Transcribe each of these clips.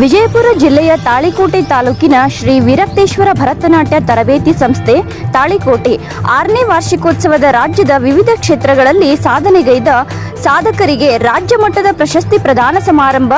ವಿಜಯಪುರ ಜಿಲ್ಲೆಯ ತಾಳಿಕೋಟೆ ತಾಲೂಕಿನ ಶ್ರೀ ವಿರಕ್ತೇಶ್ವರ ಭರತನಾಟ್ಯ ತರಬೇತಿ ಸಂಸ್ಥೆ ತಾಳಿಕೋಟೆ ಆರನೇ ವಾರ್ಷಿಕೋತ್ಸವದ ರಾಜ್ಯದ ವಿವಿಧ ಕ್ಷೇತ್ರಗಳಲ್ಲಿ ಸಾಧನೆಗೈದ ಸಾಧಕರಿಗೆ ರಾಜ್ಯ ಮಟ್ಟದ ಪ್ರಶಸ್ತಿ ಪ್ರದಾನ ಸಮಾರಂಭ,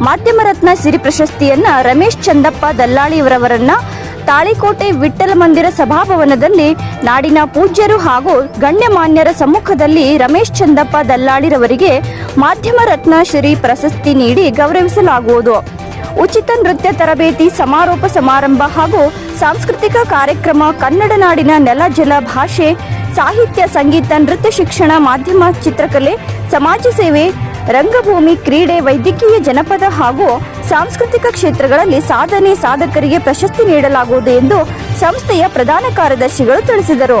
ಮಾಧ್ಯಮ ರತ್ನ ಸಿರಿ ಪ್ರಶಸ್ತಿಯನ್ನ ರಮೇಶ್ ಚಂದಪ್ಪ ದಲ್ಲಾಳಿಯವರವರನ್ನ ತಾಳಿಕೋಟೆ ವಿಠ್ಠಲ ಮಂದಿರ ಸಭಾಭವನದಲ್ಲಿ ನಾಡಿನ ಪೂಜ್ಯರು ಹಾಗೂ ಗಣ್ಯಮಾನ್ಯರ ಸಮ್ಮುಖದಲ್ಲಿ ರಮೇಶ್ ಚಂದಪ್ಪ ದಲ್ಲಾಳಿರವರಿಗೆ ಮಾಧ್ಯಮ ರತ್ನ ಶ್ರೀ ಪ್ರಶಸ್ತಿ ನೀಡಿ ಗೌರವಿಸಲಾಗುವುದು. ಉಚಿತ ನೃತ್ಯ ತರಬೇತಿ ಸಮಾರೋಪ ಸಮಾರಂಭ ಹಾಗೂ ಸಾಂಸ್ಕೃತಿಕ ಕಾರ್ಯಕ್ರಮ ಕನ್ನಡ ನಾಡಿನ ನೆಲ ಜಲ ಭಾಷೆ, ಸಾಹಿತ್ಯ, ಸಂಗೀತ, ನೃತ್ಯ ಶಿಕ್ಷಣ, ಮಾಧ್ಯಮ, ಚಿತ್ರಕಲೆ, ಸಮಾಜ ಸೇವೆ, ರಂಗಭೂಮಿ, ಕ್ರೀಡೆ, ವೈದ್ಯಕೀಯ ಜನಪದ ಹಾಗೂ ಸಾಂಸ್ಕೃತಿಕ ಕ್ಷೇತ್ರಗಳಲ್ಲಿ ಸಾಧನೆ ಸಾಧಕರಿಗೆ ಪ್ರಶಸ್ತಿ ನೀಡಲಾಗುವುದು ಎಂದು ಸಂಸ್ಥೆಯ ಪ್ರಧಾನ ಕಾರ್ಯದರ್ಶಿಗಳು ತಿಳಿಸಿದರು.